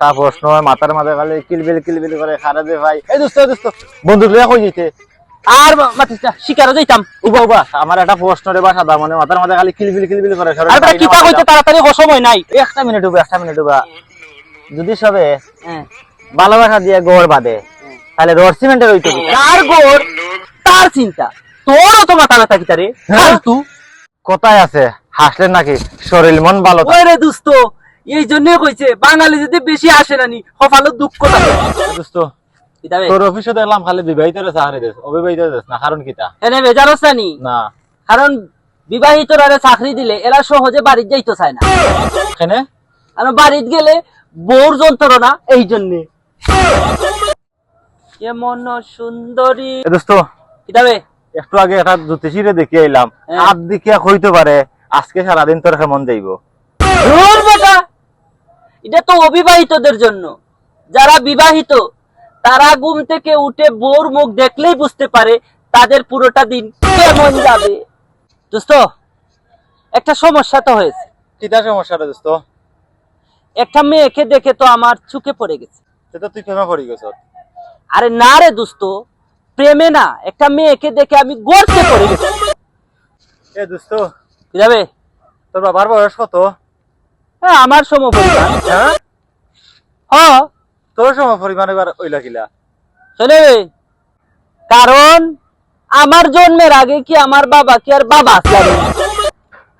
একটা প্রশ্ন মাথার মাঝে খালি কিলবিল কিলবিল করে খারা দে ভাই। এই দোস্ত দোস্ত বন্দুক লিয়া কই আর মাতিস না শিকারও যাইতাম। উবা উবা আমার একটা প্রশ্ন রে বা সাদা মানে মাথার মাঝে খালি কিলবিল কিলবিল করে আর কিতা কইতে তাড়াতাড়ি সময় নাই। একটা মিনিট উবা একটা মিনিট উবা। যদি সবে হ্যাঁ। ভালোবাসা দিয়ে গোড় বাঁধে তাহলে রড সিমেন্টের হইতে তার গোর তার চিন্তা। তোরও তো মাথা ব্যথা কিতা রে? হ্যাঁ? তু কোথায় আছে? হাসলেন নাকি? শরীর মন ভালো দুস্ত এই জন্যই কইছে বাঙালি যদি বেশি আসে নানি কপালে দুঃখ থাকে। দোস্ত তোর অফিসে দেখলাম খালি বিবাহিত রে চাকরি দেশ অবিবাহিত দেশ না কারণ কিতা এনে বেজারস নানি না? কারণ বিবাহিতরা চাকরি দিলে এরা সহজে বাড়ির যাইতে চায় না। এখানে আর বাড়িত গেলে বোর যন্ত্রণা এই জন্যে। এমন সুন্দরী। এ দোস্ত কিতাবে একটু আগে একটা জ্যোতিষীরে দেখে এলাম হ্যাঁ। হাত দেখিয়া হইতে পারে আজকে সারাদিন তোর কেমন যাইব? বেটা! এটা তো অবিবাহিতদের জন্য। যারা বিবাহিত তারা ঘুম থেকে উঠে বোর মুখ দেখলেই বুঝতে পারে তাদের পুরোটা দিন কেমন যাবে। দোস্ত একটা সমস্যা তো হয়েছে। কিতা সমস্যা রে দোস্ত? একটা মেয়েকে দেখে তো আমার চুকে পড়ে গেছে। সেটা তুই প্রেমে পড়ি গেছ। আরে না রে দোস্ত প্রেমে না একটা মেয়েকে দেখে আমি গড়তে পড়ে গেছি। এ দোস্ত কি যাবে? তোর বাবার বয়স কত? হ্যাঁ আমার সম পরিমাণ হ্যাঁ? হ্যাঁ। তোর সম পরিমাণ এবার ওইলা কিলা শোনে কারণ আমার জন্মের আগে কি আমার বাবা কি আর বাবা আসলাম